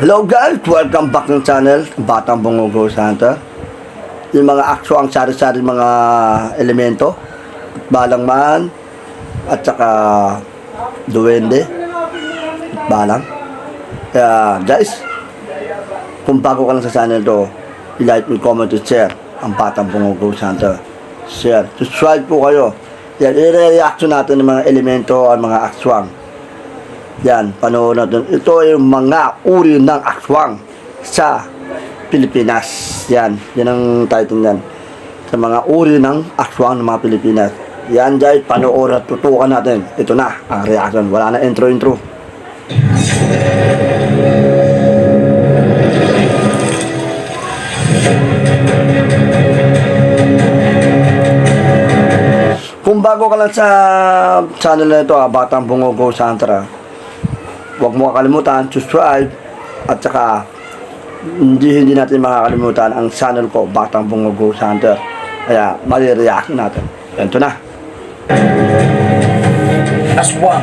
Hello guys! Welcome back ng channel, Batang Bungogo Santa. Yung mga aksyo ang sari-sari mga elemento, balang man, at saka duwende, balang. Kaya guys, kung bago ka lang sa channel to, i-like, i-comment, share ang Batang Bungogo Santa. Share, subscribe po kayo. Yan, i-reaction natin ng mga elemento at mga akswang. Yan, panoorin natin. Ito ay mga uri ng aswang sa Pilipinas. Yan, yan ang title yan. Sa mga uri ng aswang ng mga Pilipinas. Yan guys, panoorin at tutukan natin. Ito na, ang reaction. Wala na intro-intro. Kung bago ka lang sa channel na ito, ah, Batang Bungogo Santra, huwag mo kakalimutan, subscribe, at saka hindi hindi natin makakalimutan ang channel ko, Batang Bungogo Center. Kaya, mali-react natin. Ganito na. Aswang,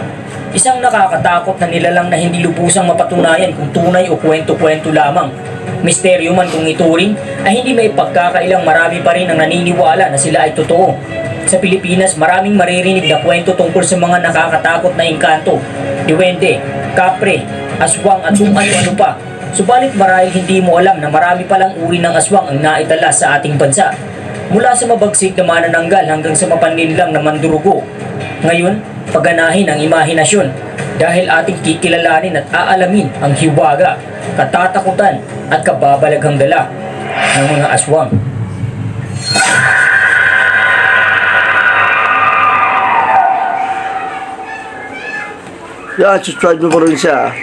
isang nakakatakot na nilalang na hindi lubusang mapatunayan kung tunay o kwento-kwento lamang. Misteryo man kung ituring, ay hindi may pagkakailang marami pa rin ang naniniwala na sila ay totoo. Sa Pilipinas, maraming maririnig na kwento tungkol sa mga nakakatakot na engkanto, diwende, kapre, aswang at kung ano-ano pa. Subalit marahil hindi mo alam na marami palang uri ng aswang ang naitala sa ating bansa. Mula sa mabagsik na manananggal hanggang sa mapanlinlang na mandurugo. Ngayon, paganahin ang imahinasyon dahil ating kikilalanin at aalamin ang hiwaga, katatakutan at kababalaghang dala ng mga aswang. Yan, subscribe mo rin siya.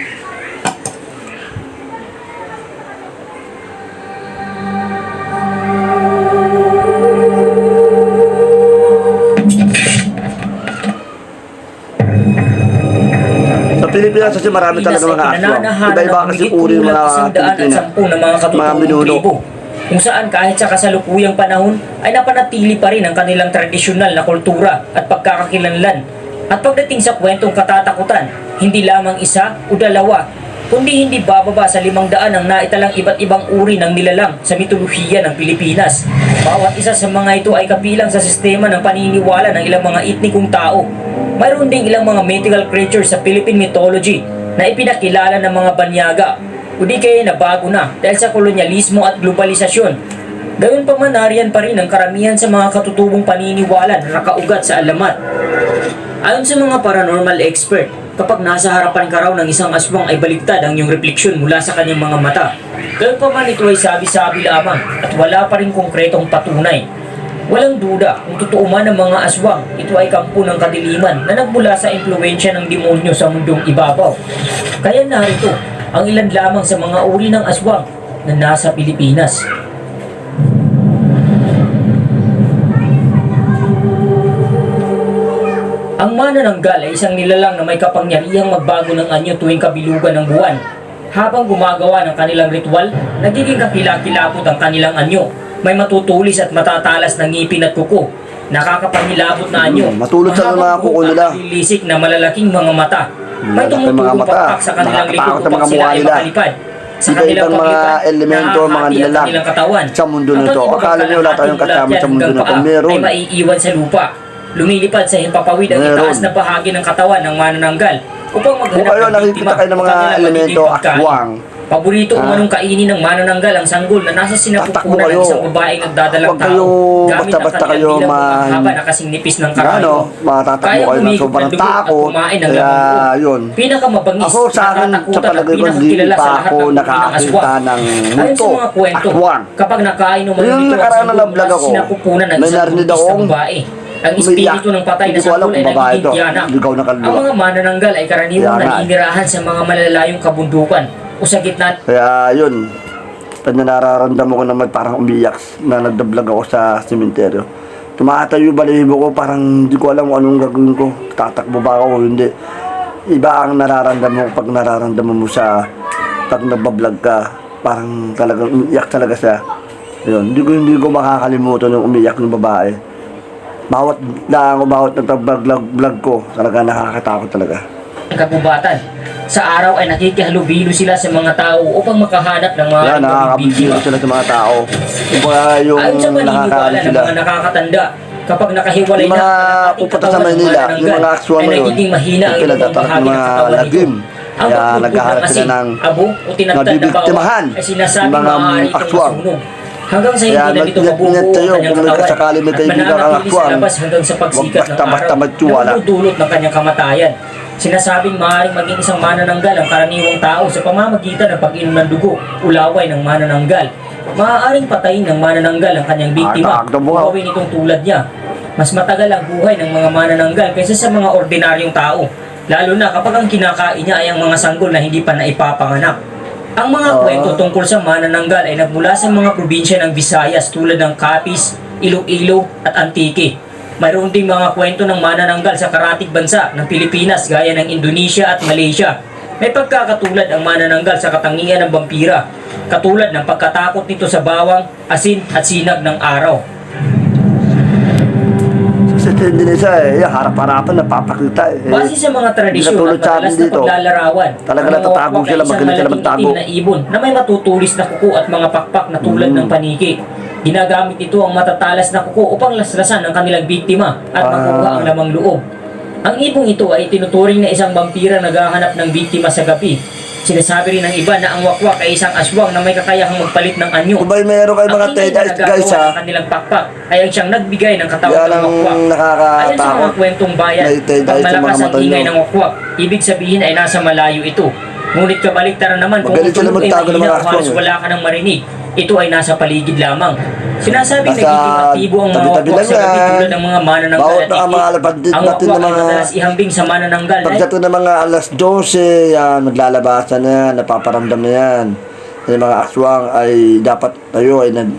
Sa Pilipinas kasi marami talaga mga aswang. Iba-iba kasi uri mga Pilipinas. ng mga minuno. Kung saan kahit sa kasalukuyang panahon ay napanatili pa rin ang kanilang tradisyonal na kultura at pagkakakilanlan. At pagdating sa kwentong katatakutan, hindi lamang isa o dalawa, kundi hindi bababa sa limang daan ang naitalang iba't ibang uri ng nilalang sa mitolohiya ng Pilipinas. Bawat isa sa mga ito ay kabilang sa sistema ng paniniwala ng ilang mga etnikong tao. Mayroon ding ilang mga mythical creatures sa Philippine mythology na ipinakilala ng mga banyaga o di kaya nabago na dahil sa kolonyalismo at globalisasyon. Gayun pa man nariyan pa rin ang karamihan sa mga katutubong paniniwala na nakaugat sa alamat. Ayon sa mga paranormal expert, kapag nasa harapan ka raw ng isang aswang ay baligtad ang iyong refleksyon mula sa kanyang mga mata. Gayun pa man ito ay sabi-sabi lamang at wala pa rin konkretong patunay. Walang duda kung totoo man ang mga aswang, ito ay kampo ng kadiliman na nagmula sa impluensya ng demonyo sa mundong ibabaw. Kaya narito ang ilan lamang sa mga uri ng aswang na nasa Pilipinas. Ang manananggal ay isang nilalang na may kapangyarihang magbago ng anyo tuwing kabilugan ng buwan. Habang gumagawa ng kanilang ritual, nagiging kakilakilabot ang kanilang anyo. May matutulis at matatalas na ngipin at kuko. Nakakapangilabot na anyo. Hmm, matulog sa mga kuko nila. Lilisik na malalaking mga mata. May Malaki mga tumutulong mata. pakpak sa kanilang likod upang mga sila ay makalipad. Sa kanilang mga elemento, mga nilalang sa mundo Ang na to. pag-ibang Akala niyo wala tayong kasama sa mundo hanggang na to. paa Meron. Ay maiiwan sa lupa. Lumilipad sa himpapawid ang Meron. itaas na bahagi ng katawan ng manananggal upang maghanap Kung kayo ng nakikita biktima kayo ng mga ng kanilang elemento, magiging pagkain. aswang, Paborito Ah. umanong kainin ng manananggal ang sanggol na nasa Tatakbo sinapupunan kayo. ng isang babaeng nagdadalang Huwag tao. kayo gamit ang basta-basta kanilang kayo bilang haba na kasing nipis ng Ano, karayo. matatakbo Kaya kayo ng umikot sobrang ng dugo at takot. kumain ng Kaya, yun. Pinakamabangis, Ako sa akin, sa nakatakutan at palagay ko, hindi pinakakilala pa ako ng uri ng nakakita aswang. ng Ayon multo, sa mga kwento, kapag nakain o Yung malilito ang nakaraan na sanggol vlog mula sa ako, ng may isang narinig akong babae, ang espiritu ng patay na Hindi ko alam sanggol ay kung babae nagiging to. tiyanak. Ligaw na kaluluwa. Ang mga manananggal ay karaniwang naninirahan sa mga malalayong kabundukan o sa gitna Kaya yun, pag nararamdaman ko naman parang umiyak na nagdablag ako sa sementeryo. Tumatayo balibo ko, parang hindi ko alam kung anong gagawin ko. Tatakbo ba ako o hindi. Iba ang nararamdaman ko pag nararamdaman mo sa pag nagbablog ka. Parang talagang umiyak talaga siya. Yun, hindi ko hindi ko makakalimutan yung umiyak ng babae. Bawat lang o bawat nagbablog vlog ko, talaga nakakatakot talaga. kagubatan. Sa araw ay nakikihalubilo sila sa mga tao upang makahanap ng mga ibang nakakabigil sila sa mga tao. Kung ba yung Ayon sa paniniwala ng mga nakakatanda, kapag nakahiwalay Yung mga na pupunta sa manananggal, yung mga ay na yun, mahina ang pinagtatak bahagi ng mga katawan nito. Ang Kaya naghahanap sila ng abo o na nabibiktimahan, bawang ay sinasabing mga masunog. Hanggang sa hindi na mag-ingat-ingat mabubuo ang kanyang kung katawan sakali may at kaibigan kang mananatili sa aswang, labas hanggang sa pagsikat ng araw na dudulot ng kanyang kamatayan. Sinasabing maaaring maging isang manananggal ang karaniwang tao sa pamamagitan ng pag-inom ng dugo o laway ng manananggal. Maaaring patayin ng manananggal ang kanyang biktima Ah, gawin itong tulad niya. Mas matagal ang buhay ng mga manananggal kaysa sa mga ordinaryong tao. Lalo na kapag ang kinakain niya ay ang mga sanggol na hindi pa naipapanganak. Ang mga Ah. kwento tungkol sa manananggal ay nagmula sa mga probinsya ng Visayas tulad ng Capiz, Iloilo at Antique. Mayroon ding mga kwento ng manananggal sa karatig bansa ng Pilipinas gaya ng Indonesia at Malaysia. May pagkakatulad ang manananggal sa katangian ng vampira, katulad ng pagkatakot nito sa bawang, asin at sinag ng araw. Hindi na siya eh, harap-harapan napapakita eh. Base sa mga tradisyon at madalas na paglalarawan, Talaga natatago sila, magaling sila magtago. na ibon na may matutulis na kuko at mga pakpak na tulad Mm. ng paniki. Ginagamit ito ang matatalas na kuko upang laslasan ang kanilang biktima at Ah. makuha ang lamang loob. Ang ibong ito ay tinuturing na isang vampira naghahanap ng biktima sa gabi. Sinasabi rin ng iba na ang wakwak ay isang aswang na may kakayahang magpalit ng anyo. Kung ba meron kayo mga Ang na guys ha, ng kanilang pakpak ay ang siyang nagbigay ng katawan Yan ng ang wakwak. Ayon sa mga nakakatakot. kwentong bayan, May pag malakas ang ingay ng wakwak, ibig sabihin ay nasa malayo ito. Ngunit kabaliktaran naman kung Magaling sila tunog ay ng mahina o halos wala ka nang marinig, ito ay nasa paligid lamang. Sinasabing Nasa nagiging aktibo ang mga tabi-tabi wakwak lang sa gabi yan. tulad ng mga manananggal Bawat at mga itik. lapandit Ang natin ng ay mga- madalas ihambing sa manananggal dahil Pagdating ng mga alas 12, yan, maglalabasan na yan, napaparamdam na yan. Yung mga aswang ay dapat tayo ay nag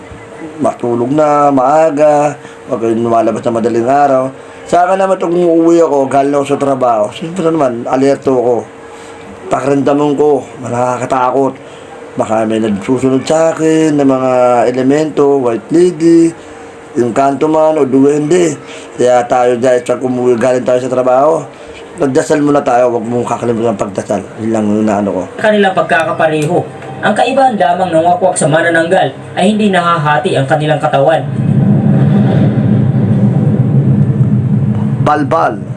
matulog na, maaga, huwag kayong lumalabas na madaling araw. Sa akin naman itong uuwi ako, galing ako sa trabaho, siyempre naman, alerto ako. Pakiramdaman ko, nakakatakot. Baka may nagsusunod sa akin ng mga elemento, white lady, yung kanto man o duwende. Kaya tayo guys, pag umuwi galing tayo sa trabaho, nagdasal muna tayo, huwag mong kakalimutan ang pagdasal. Yun lang yung naano ko. kanilang pagkakapareho. Ang kaibahan lamang ng wakwak sa manananggal ay hindi nahahati ang kanilang katawan. Balbal.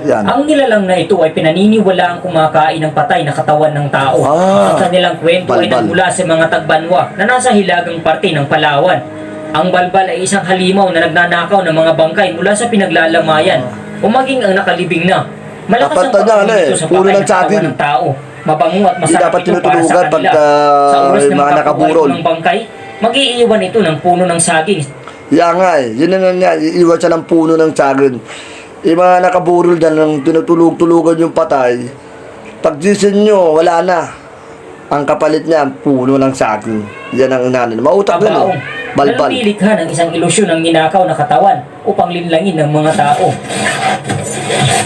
Yan. Ang nilalang na ito ay pinaniniwala ang kumakain ng patay na katawan ng tao. Ah, ang kanilang kwento ay balbal. nagmula sa mga tagbanwa na nasa hilagang parte ng Palawan. Ang balbal ay isang halimaw na nagnanakaw ng mga bangkay mula sa pinaglalamayan o maging ang nakalibing na. Malakas ang Dapat ano pagkain eh, sa patay ng na katawan saging. ng tao. Mabango at Hindi masarap dapat ito para sa tinutulugan kanila. pagka sa oras na mga makakuha ito nakaburol. ng bangkay, mag-iiwan ito ng puno ng saging Yan nga eh. Yun na nga. Iiwan siya ng puno ng sagin. Yung mga nakaburol dyan, nang tinutulog-tulugan yung patay, pag gising nyo, wala na. Ang kapalit niya, puno ng saging. Yan ang inanin. Mautak din eh. Balbal. Nalamilikha ng isang ilusyon ng ninakaw na katawan upang linlangin ng mga tao.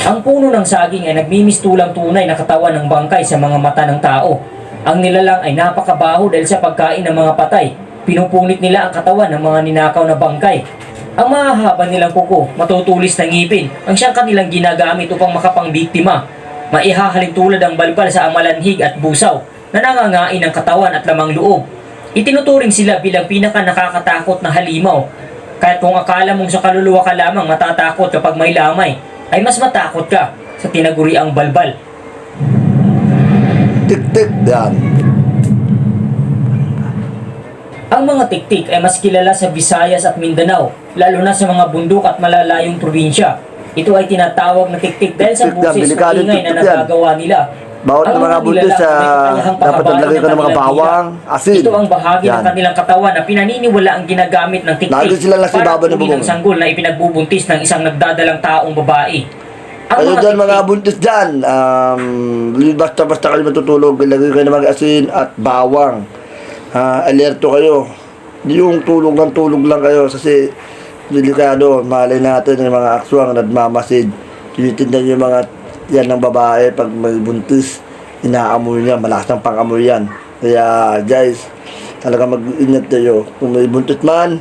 Ang puno ng saging ay nagmimistulang tunay na katawan ng bangkay sa mga mata ng tao. Ang nilalang ay napakabaho dahil sa pagkain ng mga patay. Pinupunit nila ang katawan ng mga ninakaw na bangkay. Ang mahahaba nilang kuko, matutulis na ngipin, ang siyang kanilang ginagamit upang makapangbiktima. Maihahalin tulad ang balbal sa amalanhig at busaw na nangangain ng katawan at lamang loob. Itinuturing sila bilang pinaka nakakatakot na halimaw. Kahit kung akala mong sa kaluluwa ka lamang matatakot kapag may lamay, ay mas matakot ka sa tinaguriang balbal. Tik-tik. Yan. Ang mga tiktik ay mas kilala sa Visayas at Mindanao, lalo na sa mga bundok at malalayong probinsya. Ito ay tinatawag na tiktik dahil sa buses yung ingay na nagagawa nila. Bawat Ang ng mga nilalang sa dapat naglagay ng ka ng mga bawang, asin. Ito ang bahagi ng kanilang katawan na pinaniniwala ang ginagamit ng tiktik Lalo sila nasa para ibabaw ng bubong. ang sanggol na ipinagbubuntis ng isang nagdadalang taong babae. Ang Kayo dyan mga buntis dyan, um, basta-basta kayo matutulog, ilagay kayo ng mga asin at bawang. Ah, alerto kayo. Yung tulog ng tulog lang kayo kasi delikado, malay natin yung mga akswang nagmamasid. Tinitindan yung mga yan ng babae pag may buntis, inaamoy niya, malakas ang pangamoy yan. Kaya guys, talaga mag-ingat kayo. Kung may buntis man,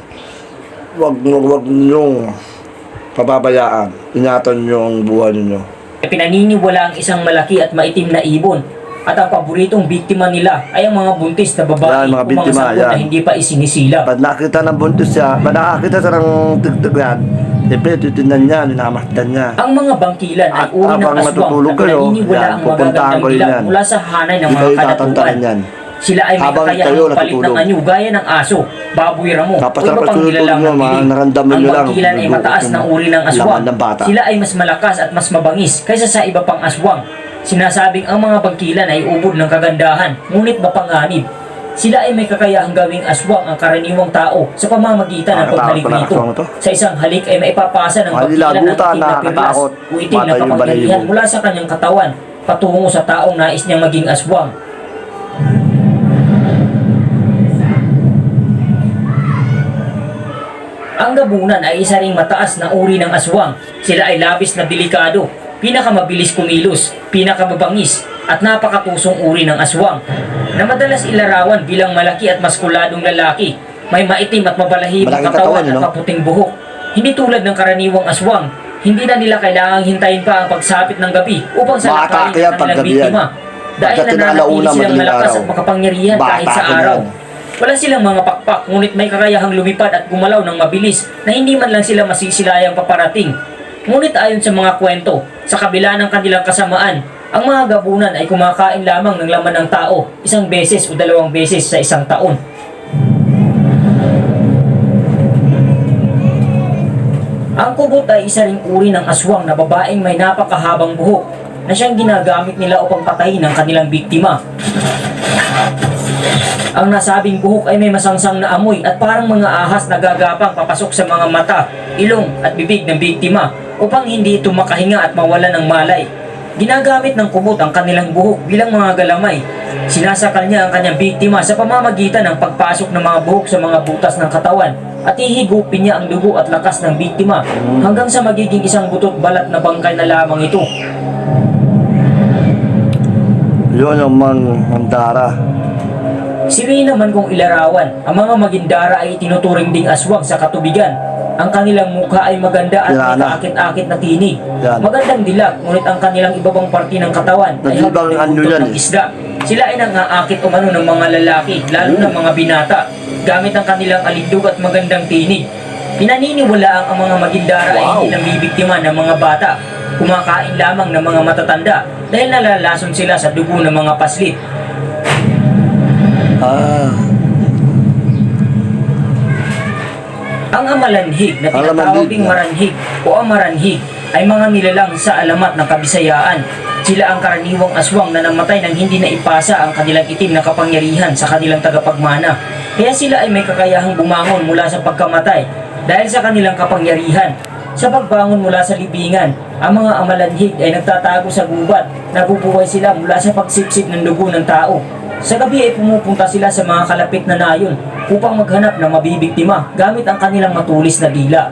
wag wag wag niyong pababayaan. Ingatan niyo ang buhay niyo. Pinaniniwala ang isang malaki at maitim na ibon at ang paboritong biktima nila ay ang mga buntis na babae Yan, mga o mga biktima, sabon na yan. hindi pa isinisilab. Pag nakita ng buntis siya, pag nakakita siya ng tugtog yan, siyempre titignan niya, linamasdan niya. Ang mga bangkilan ay At uri ng habang aswang matutulog na kayo, pinaniniwala yan, ang pupuntahan magagandang ko rin dilag yan. mula sa hanay ng Hindi mga kayo kalatuan. yan. Sila ay may Habang kakayahang kayo palit ng natutulog. anyo gaya ng aso, baboy ramo, Tapos o iba pang tutulog nilalang nyo, ng mga bibig. naramdaman Ang nyo lang, bangkilan ay mataas na uri ng aswang. laman ng bata. Sila ay mas malakas at mas mabangis kaysa sa iba pang aswang. Sinasabing ang mga bangkilan ay ubod ng kagandahan, ngunit mapanganib. Sila ay may kakayahang gawing aswang ang karaniwang tao sa pamamagitan ng pala nito. Sa isang halik ay maipapasa ng bangkilan ang nilagutan, itim na nakakatakot. o itim na kapangyarihan mula sa kanyang katawan patungo sa taong nais niyang maging aswang. Ang gabunan ay isa ring mataas na uri ng aswang. Sila ay labis na delikado, pinakamabilis kumilos, pinakamabangis, at napakatusong uri ng aswang na madalas ilarawan bilang malaki at maskuladong lalaki. May maitim at mabalahibong katawan katawan, at no? maputing buhok. Hindi tulad ng karaniwang aswang, hindi na nila kailangang hintayin pa ang pagsapit ng gabi upang salakayin ang kanilang biktima. Dahil nananatili silang malakas at makapangyarihan kahit sa araw. Wala silang mga pakpak, ngunit may kakayahang lumipad at gumalaw ng mabilis na hindi man lang sila masisilayang paparating. Ngunit ayon sa mga kwento, sa kabila ng kanilang kasamaan, ang mga gabunan ay kumakain lamang ng laman ng tao isang beses o dalawang beses sa isang taon. Ang kubot ay isa ring uri ng aswang na babaeng may napakahabang buhok na siyang ginagamit nila upang patayin ang kanilang biktima. Ang nasabing buhok ay may masangsang na amoy at parang mga ahas na gagapang papasok sa mga mata, ilong at bibig ng biktima upang hindi ito makahinga at mawala ng malay. Ginagamit ng kumot ang kanilang buhok bilang mga galamay. Sinasakal niya ang kanyang biktima sa pamamagitan ng pagpasok ng mga buhok sa mga butas ng katawan at ihigupin niya ang dugo at lakas ng biktima hanggang sa magiging isang butot balat na bangkay na lamang ito. Yun ang mang mandara. Siri naman kung ilarawan, ang mga magindara ay tinuturing ding aswang sa katubigan. Ang kanilang mukha ay maganda at may Yan na. kaakit-akit na tinig. Yan. Magandang dilag, ngunit ang kanilang ibabang parte ng katawan ay Nag-ibang habang ano butot yan ng eh. isda. Sila ay nangaakit umano ng mga lalaki, lalo na mga binata, gamit ang kanilang alindog at magandang tinig. Pinaniniwalaan ang mga magindara ay Wow. hindi nang bibiktima ng mga bata. Kumakain lamang ng mga matatanda dahil nalalason sila sa dugo ng mga paslit. Ah, Ang amalanhig na Ang tinatawag amalanhig ding na. maranhig o amaranhig ay mga nilalang sa alamat ng kabisayaan. Sila ang karaniwang aswang na namatay nang hindi na ipasa ang kanilang itim na kapangyarihan sa kanilang tagapagmana. Kaya sila ay may kakayahang bumangon mula sa pagkamatay dahil sa kanilang kapangyarihan. Sa pagbangon mula sa libingan, ang mga amalanhig ay nagtatago sa gubat. Nabubuhay sila mula sa pagsipsip ng dugo ng tao. Sa gabi ay pumupunta sila sa mga kalapit na nayon upang maghanap ng mabibiktima gamit ang kanilang matulis na dila.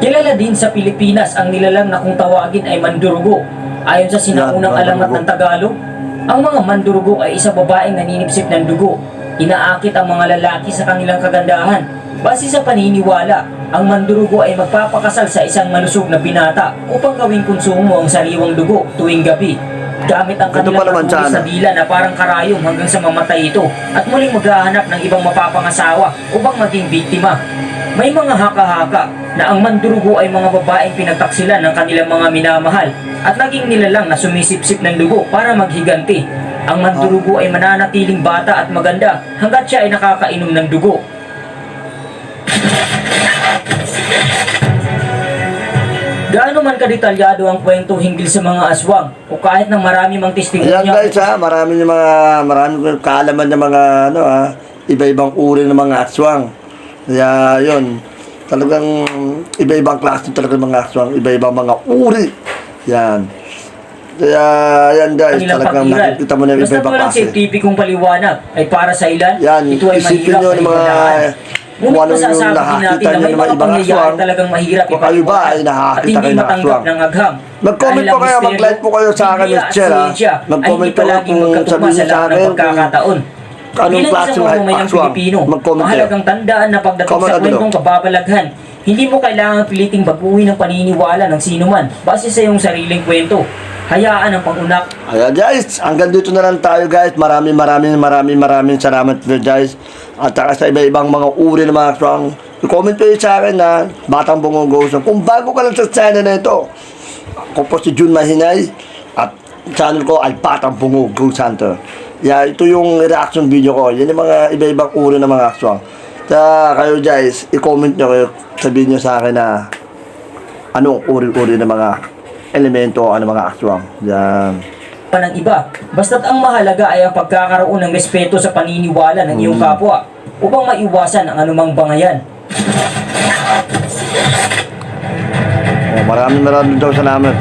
Kilala din sa Pilipinas ang nilalang na kung tawagin ay mandurugo. Ayon sa sinaunang alamat ng Tagalog, ang mga mandurugo ay isa babaeng naninipsip ng dugo. Inaakit ang mga lalaki sa kanilang kagandahan. Base sa paniniwala, ang mandurugo ay magpapakasal sa isang malusog na binata upang gawing konsumo ang sariwang dugo tuwing gabi. Gamit ang kanilang na Chana. dila na parang karayom hanggang sa mamatay ito at muling maghahanap ng ibang mapapangasawa upang maging biktima. May mga haka-haka na ang mandurugo ay mga babaeng pinagtaksilan ng kanilang mga minamahal at naging nilalang na sumisipsip ng dugo para maghiganti. Ang mandurugo ay mananatiling bata at maganda hanggat siya ay nakakainom ng dugo. Gaano man kadetalyado ang kwento hinggil sa mga aswang o kahit na marami mang ayan testimonya guys ha, marami yung mga, marami kaalaman ng mga, ano ha, iba-ibang uri ng mga aswang. Kaya yun, talagang iba-ibang klase talaga ng mga aswang, iba-ibang mga uri. Yan. Kaya yan guys, kanilang talagang pag-iral. nakikita mo na yung Basta iba-ibang walang klase. scientificong paliwanag ay para sa ilan, Yan, ito ay isipin mahirap nyo ng mga ipalaan. Ngunit kung ano yung masasabi din nakakita natin na nyo may ng mga mga ibang pangyayari aswang, talagang mahirap kung kayo ba ay ipaliwanag nakakita at hindi kayo ng matanggap aswang. ng agham. Mag-comment Dahil po ang kayo, misteryo, mag-like po kayo sa akin, Biblia Miss at Chela. siyensya ay Mag-comment hindi po palaging kung magkatugma sabihin sa sa lahat ng akin pagkakataon. anong Bilang klaseng isang mamamayang aswang. Pilipino, Mag-comment kayo. mahalagang tandaan na pagdating Comment sa dulo. kwentong kababalaghan, Hindi mo kailangan piliting baguhin ang paniniwala ng sino man base sa iyong sariling kwento. Hayaan ang pangunak Ayan guys, hanggang dito na lang tayo guys. Maraming maraming maraming maraming salamat po guys. At saka sa iba-ibang mga uri ng mga aswang. I-comment po sa akin na Batang Bungo Kung bago ka lang sa channel na ito, ako po si Jun Mahinay at channel ko ay Batang Bungo Ghost Hunter. Yeah, ito yung reaction video ko. Yan yung mga iba-ibang uri ng mga aswang. Kaya kayo guys, i-comment nyo kayo, sabihin nyo sa akin na anong uri-uri ng mga elemento, ano mga aswang. Yan. pa ng iba. Basta't ang mahalaga ay ang pagkakaroon ng respeto sa paniniwala ng iyong kapwa upang maiwasan ang anumang bangayan. Oh, maraming maraming daw salamat.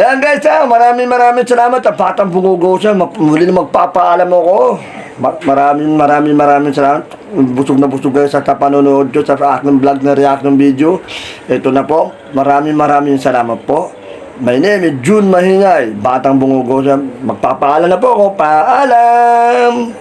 Ayan guys, ah, maraming maraming salamat. Ang batang bungugo siya. Muli na magpapaalam ako. Ma- maraming maraming maraming salamat. Busog na busog kayo sa panonood ko sa aking vlog na reaction video. Ito na po. Maraming maraming salamat po. My name is June Mahingay. Batang bungugo. Magpapaalam na po ako. Paalam!